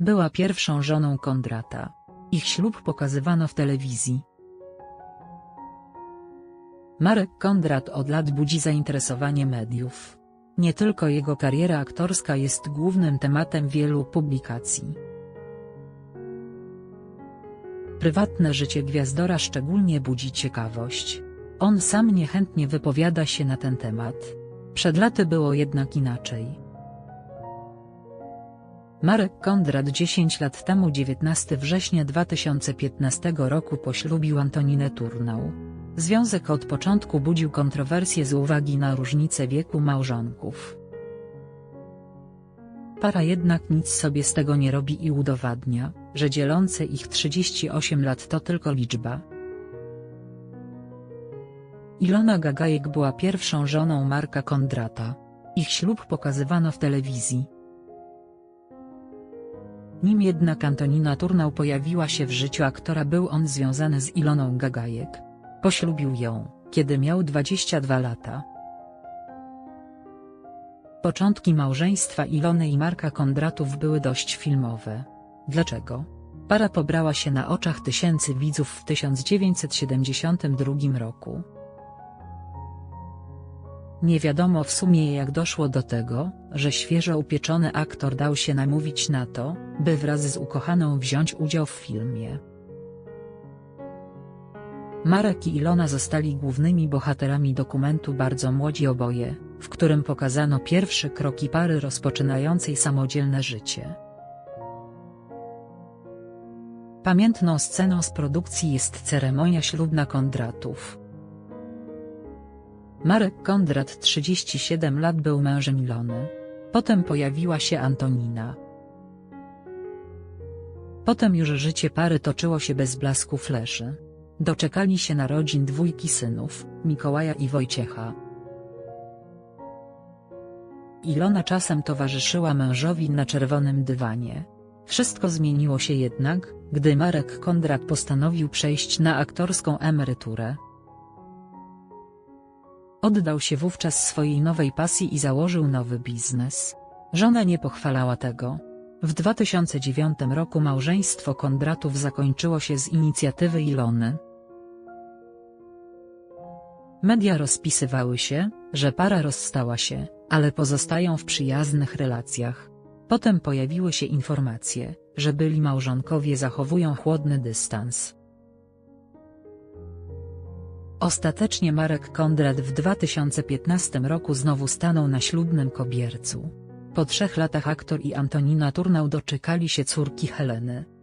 Była pierwszą żoną Kondrata. Ich ślub pokazywano w telewizji. Marek Kondrat od lat budzi zainteresowanie mediów. Nie tylko jego kariera aktorska jest głównym tematem wielu publikacji. Prywatne życie gwiazdora szczególnie budzi ciekawość. On sam niechętnie wypowiada się na ten temat. Przed laty było jednak inaczej. Marek Kondrat 10 lat temu 19 września 2015 roku poślubił Antoninę Turnał. Związek od początku budził kontrowersje z uwagi na różnicę wieku małżonków. Para jednak nic sobie z tego nie robi i udowadnia, że dzielące ich 38 lat to tylko liczba. Ilona Gagajek była pierwszą żoną Marka Kondrata. Ich ślub pokazywano w telewizji. Nim jednak Antonina Turnał pojawiła się w życiu aktora był on związany z Iloną Gagajek. Poślubił ją, kiedy miał 22 lata. Początki małżeństwa Ilony i Marka Kondratów były dość filmowe. Dlaczego? Para pobrała się na oczach tysięcy widzów w 1972 roku. Nie wiadomo w sumie jak doszło do tego, że świeżo upieczony aktor dał się namówić na to, by wraz z ukochaną wziąć udział w filmie. Marek i Ilona zostali głównymi bohaterami dokumentu Bardzo Młodzi Oboje, w którym pokazano pierwsze kroki pary rozpoczynającej samodzielne życie. Pamiętną sceną z produkcji jest ceremonia ślubna Kondratów. Marek Kondrat 37 lat był mężem Ilony. Potem pojawiła się Antonina. Potem już życie pary toczyło się bez blasku fleszy. Doczekali się narodzin dwójki synów, Mikołaja i Wojciecha. Ilona czasem towarzyszyła mężowi na czerwonym dywanie. Wszystko zmieniło się jednak, gdy Marek Kondrat postanowił przejść na aktorską emeryturę. Oddał się wówczas swojej nowej pasji i założył nowy biznes. Żona nie pochwalała tego. W 2009 roku małżeństwo Kondratów zakończyło się z inicjatywy Ilony. Media rozpisywały się, że para rozstała się, ale pozostają w przyjaznych relacjach. Potem pojawiły się informacje, że byli małżonkowie zachowują chłodny dystans. Ostatecznie Marek Kondrat w 2015 roku znowu stanął na ślubnym kobiercu. Po trzech latach aktor i Antonina Turnał doczekali się córki Heleny.